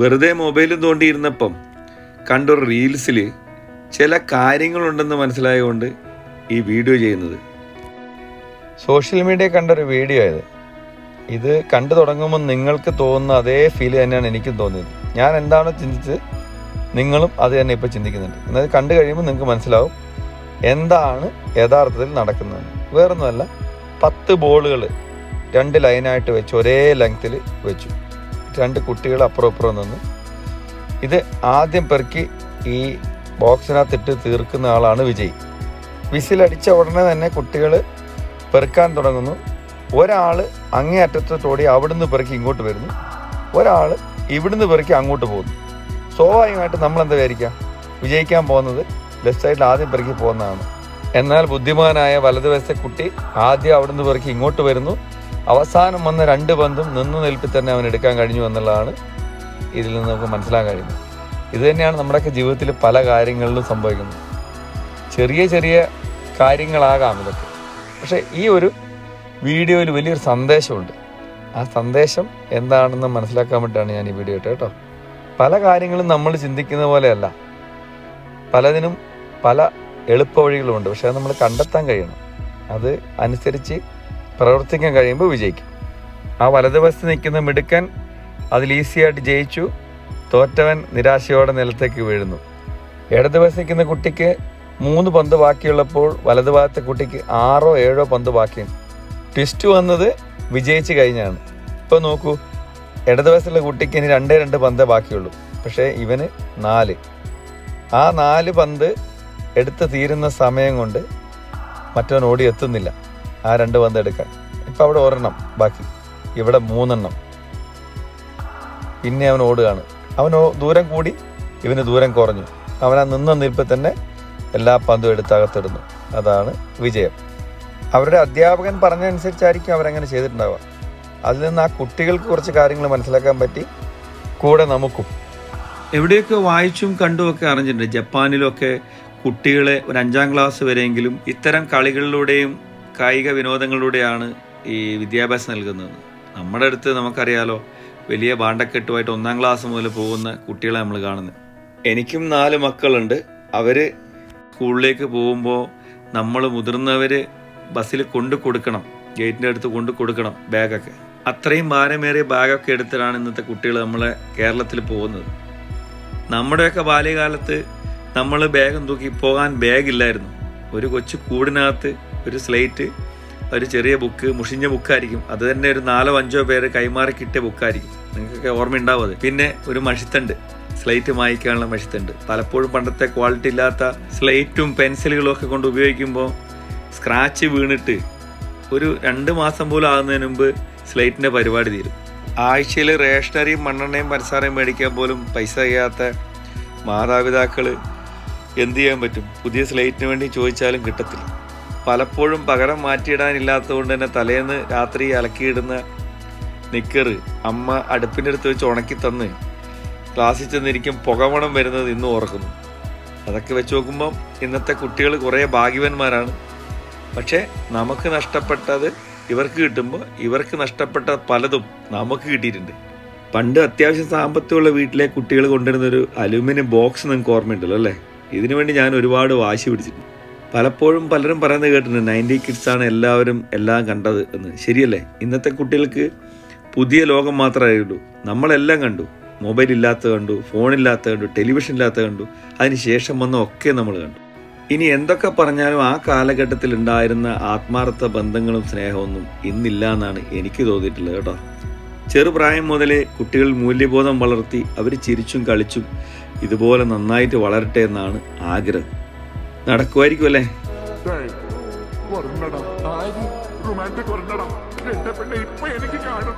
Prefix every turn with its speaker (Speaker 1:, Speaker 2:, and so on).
Speaker 1: വെറുതെ മൊബൈലും തോണ്ടിയിരുന്നപ്പം കണ്ടൊരു റീൽസിൽ ചില കാര്യങ്ങളുണ്ടെന്ന് മനസ്സിലായതുകൊണ്ട് ഈ വീഡിയോ ചെയ്യുന്നത്. സോഷ്യൽ മീഡിയ കണ്ടൊരു വീഡിയോ ആയത്. ഇത് കണ്ടു തുടങ്ങുമ്പോൾ നിങ്ങൾക്ക് തോന്നുന്ന അതേ ഫീൽ തന്നെയാണ് എനിക്കും തോന്നിയത്. ഞാൻ എന്താണോ ചിന്തിച്ച് നിങ്ങളും അത് തന്നെ ഇപ്പോൾ ചിന്തിക്കുന്നുണ്ട്. എന്നാൽ കണ്ടു കഴിയുമ്പോൾ നിങ്ങൾക്ക് മനസ്സിലാവും എന്താണ് യഥാർത്ഥത്തിൽ നടക്കുന്നത്. വേറൊന്നുമല്ല പത്ത് ബോളുകൾ രണ്ട് ലൈനായിട്ട് വെച്ച് ഒരേ ലെങ്ത്തിൽ വെച്ചു. രണ്ട് കുട്ടികൾ അപ്പുറം അപ്പുറം നിന്ന്. ഇത് ആദ്യം പെറുക്കി ഈ ബോക്സിനകത്തിട്ട് തീർക്കുന്ന ആളാണ് വിജയ്. വിസിലടിച്ച ഉടനെ തന്നെ കുട്ടികൾ പെറുക്കാൻ തുടങ്ങുന്നു. ഒരാൾ അങ്ങേ അറ്റത്തോടി അവിടുന്ന് പെറുക്കി ഇങ്ങോട്ട് വരുന്നു. ഒരാൾ ഇവിടുന്ന് പെറുക്കി അങ്ങോട്ട് പോകുന്നു. സ്വാഭാവികമായിട്ട് നമ്മൾ എന്താ വിജയിക്കാൻ പോകുന്നത് ലെഫ്റ്റ് സൈഡിൽ ആദ്യം പെറുക്കി പോകുന്നതാണ്. എന്നാൽ ബുദ്ധിമാനായ വലതുവശത്തെ കുട്ടി ആദ്യം അവിടുന്ന് പെറുക്കി ഇങ്ങോട്ട് വരുന്നു. അവസാനം വന്ന രണ്ട് പന്തും നിന്നു നിൽപ്പിൽ തന്നെ അവൻ എടുക്കാൻ കഴിഞ്ഞു എന്നുള്ളതാണ് ഇതിൽ നിന്ന് നമുക്ക് മനസ്സിലാക്കാൻ കഴിയുന്നത്. ഇത് തന്നെയാണ് നമ്മുടെയൊക്കെ ജീവിതത്തിൽ പല കാര്യങ്ങളിലും സംഭവിക്കുന്നത്. ചെറിയ ചെറിയ കാര്യങ്ങളാകാം ഇതൊക്കെ. പക്ഷേ ഈ ഒരു വീഡിയോയിൽ വലിയൊരു സന്ദേശമുണ്ട്. ആ സന്ദേശം എന്താണെന്ന് മനസ്സിലാക്കാൻ വേണ്ടിയിട്ടാണ് ഞാൻ ഈ വീഡിയോ ഇട്ടത് കേട്ടോ. പല കാര്യങ്ങളും നമ്മൾ ചിന്തിക്കുന്ന പോലെയല്ല. പലതിനും പല എളുപ്പ വഴികളുമുണ്ട് പക്ഷെ അത് നമ്മൾ കണ്ടെത്താൻ കഴിയണം. അത് അനുസരിച്ച് പ്രവർത്തിക്കാൻ കഴിയുമ്പോൾ വിജയിക്കും. ആ വലതുവശത്ത് നിൽക്കുന്ന മിടുക്കൻ അതിൽ ഈസിയായിട്ട് ജയിച്ചു. തോറ്റവൻ നിരാശയോടെ നിലത്തേക്ക് വീഴുന്നു. ഇടതുവശത്ത് നിൽക്കുന്ന കുട്ടിക്ക് മൂന്ന് പന്ത് ബാക്കിയുള്ളപ്പോൾ വലതുഭാഗത്തെ കുട്ടിക്ക് ആറോ ഏഴോ പന്ത് ബാക്കിയുണ്ട്. ട്വിസ്റ്റ് വന്നത് വിജയിച്ച് കഴിഞ്ഞാണ്. ഇപ്പോൾ നോക്കൂ ഇടതുവശത്തുള്ള കുട്ടിക്ക് ഇനി രണ്ടേ രണ്ട് പന്തേ ബാക്കിയുള്ളൂ. പക്ഷേ ഇവന് നാല്. ആ നാല് പന്ത് എടുത്ത് തീരുന്ന സമയം കൊണ്ട് മറ്റവൻ ഓടി എത്തുന്നില്ല. ആ രണ്ട് പന്ത് എടുക്കാൻ. ഇപ്പം അവിടെ ഒരെണ്ണം ബാക്കി. ഇവിടെ മൂന്നെണ്ണം. പിന്നെ അവൻ ഓടുകയാണ്. അവൻ ദൂരം കൂടി ഇവന് ദൂരം കുറഞ്ഞു. അവൻ ആ നിന്ന നിൽപ്പിൽ തന്നെ എല്ലാ പന്തും എടുത്തകത്തിടുന്നു അതാണ് വിജയം. അവരുടെ അധ്യാപകൻ പറഞ്ഞതനുസരിച്ചായിരിക്കും അവരങ്ങനെ ചെയ്തിട്ടുണ്ടാവുക. അതിൽ നിന്ന് ആ കുട്ടികൾക്ക് കുറച്ച് കാര്യങ്ങൾ മനസ്സിലാക്കാൻ പറ്റി. കൂടെ നമുക്കും. എവിടെയൊക്കെ വായിച്ചും കണ്ടുമൊക്കെ അറിഞ്ഞിട്ടുണ്ട്. ജപ്പാനിലൊക്കെ കുട്ടികളെ ഒരു അഞ്ചാം ക്ലാസ് വരെയെങ്കിലും ഇത്തരം കളികളിലൂടെയും കായിക വിനോദങ്ങളിലൂടെയാണ് ഈ വിദ്യാഭ്യാസം നൽകുന്നത്. നമ്മുടെ അടുത്ത് നമുക്കറിയാലോ വലിയ ബാണ്ടക്കെട്ടുമായിട്ട് ഒന്നാം ക്ലാസ് മുതൽ പോകുന്ന കുട്ടികളെ നമ്മൾ കാണുന്നത്. എനിക്കും നാല് മക്കളുണ്ട്. അവർ സ്കൂളിലേക്ക് പോകുമ്പോൾ നമ്മൾ മുതിർന്നവർ ബസ്സിൽ കൊണ്ടു കൊടുക്കണം. ഗേറ്റിന്റെ അടുത്ത് കൊണ്ടു കൊടുക്കണം ബാഗൊക്കെ. അത്രയും ഭാരമേറിയ ബാഗൊക്കെ എടുത്തിട്ടാണ് ഇന്നത്തെ കുട്ടികൾ നമ്മളെ കേരളത്തിൽ പോകുന്നത്. നമ്മുടെയൊക്കെ ബാല്യകാലത്ത് നമ്മൾ ബാഗും തൂക്കി പോകാൻ ബാഗില്ലായിരുന്നു ഒരു കൊച്ചു കൂടിനകത്ത് ഒരു സ്ലേറ്റ് ഒരു ചെറിയ ബുക്ക് മുഷിഞ്ഞ ബുക്കായിരിക്കും അത് തന്നെ ഒരു നാലോ അഞ്ചോ പേര് കൈമാറി കിട്ടിയ ബുക്കായിരിക്കും നിങ്ങൾക്കൊക്കെ ഓർമ്മയുണ്ടാവും അത്. പിന്നെ ഒരു മഷിത്തണ്ട്. സ്ലേറ്റ് മായ്ക്കാനുള്ള മഷിത്തണ്ട്. പലപ്പോഴും പണ്ടത്തെ ക്വാളിറ്റി ഇല്ലാത്ത സ്ലേറ്റും പെൻസിലുകളും ഒക്കെ കൊണ്ട് ഉപയോഗിക്കുമ്പോൾ സ്ക്രാച്ച് വീണിട്ട് ഒരു രണ്ട് മാസം പോലും ആകുന്നതിന് മുമ്പ് സ്ലേറ്റിന്റെ പരിപാടി തീരും. ആഴ്ചയിൽ റേഷനറിയും മണ്ണെണ്ണയും പഞ്ചസാരയും മേടിക്കാൻ പോലും പൈസ ചെയ്യാത്ത മാതാപിതാക്കൾ എന്ത് ചെയ്യാൻ പറ്റും? പുതിയ സ്ലേറ്റിന് വേണ്ടി ചോദിച്ചാലും കിട്ടത്തില്ല. പലപ്പോഴും പകരം മാറ്റിയിടാനില്ലാത്തതുകൊണ്ട് തന്നെ തലേന്ന് രാത്രി അലക്കിയിടുന്ന നിക്കർ അമ്മ അടുപ്പിന്റെ അടുത്ത് വെച്ച് ഉണക്കി തന്ന് ക്ലാസ്സിൽ ചെന്നിരിക്കും പുകമണം വരുന്നത് ഇന്നും ഓർക്കുന്നു. അതൊക്കെ വെച്ച് നോക്കുമ്പം ഇന്നത്തെ കുട്ടികൾ കുറേ ഭാഗ്യവന്മാരാണ്. പക്ഷേ നമുക്ക് നഷ്ടപ്പെട്ടത് ഇവർക്ക് കിട്ടുമ്പോൾ ഇവർക്ക് നഷ്ടപ്പെട്ട പലതും നമുക്ക് കിട്ടിയിട്ടുണ്ട്. പണ്ട് അത്യാവശ്യം സാമ്പത്തികമുള്ള വീട്ടിലെ കുട്ടികൾ കൊണ്ടുവരുന്ന ഒരു അലുമിനിയം ബോക്സ് നിങ്ങൾക്ക് ഓർമ്മയുണ്ടല്ലോ അല്ലേ? ഇതിനു വേണ്ടി ഞാൻ ഒരുപാട് വാശി പിടിച്ചിട്ടുണ്ട്. പലപ്പോഴും പലരും പറയുന്നത് കേട്ടിട്ടുണ്ട് നയന്റി കിഡ്സാണ് എല്ലാവരും എല്ലാം കണ്ടത് എന്ന്. ശരിയല്ലേ? ഇന്നത്തെ കുട്ടികൾക്ക് പുതിയ ലോകം മാത്രമേ ഉള്ളൂ നമ്മളെല്ലാം കണ്ടു. മൊബൈൽ ഇല്ലാത്ത കണ്ടു ഫോണില്ലാത്ത കണ്ടു ടെലിവിഷൻ ഇല്ലാത്ത കണ്ടു. അതിന് ശേഷം വന്ന ഒക്കെ നമ്മൾ കണ്ടു. ഇനി എന്തൊക്കെ പറഞ്ഞാലും ആ കാലഘട്ടത്തിൽ ഉണ്ടായിരുന്ന ആത്മാർത്ഥ ബന്ധങ്ങളും സ്നേഹമൊന്നും ഇന്നില്ല എന്നാണ് എനിക്ക് തോന്നിയിട്ടുള്ളത് കേട്ടോ. ചെറുപ്രായം മുതലേ കുട്ടികൾ മൂല്യബോധം വളർത്തി അവർ ചിരിച്ചും കളിച്ചും ഇതുപോലെ നന്നായിട്ട് വളരട്ടെ എന്നാണ് ആഗ്രഹം. നടക്കുമായിരിക്കും അല്ലേ?
Speaker 2: റൊമാന്റിക് ഇപ്പൊ എനിക്ക് കാണും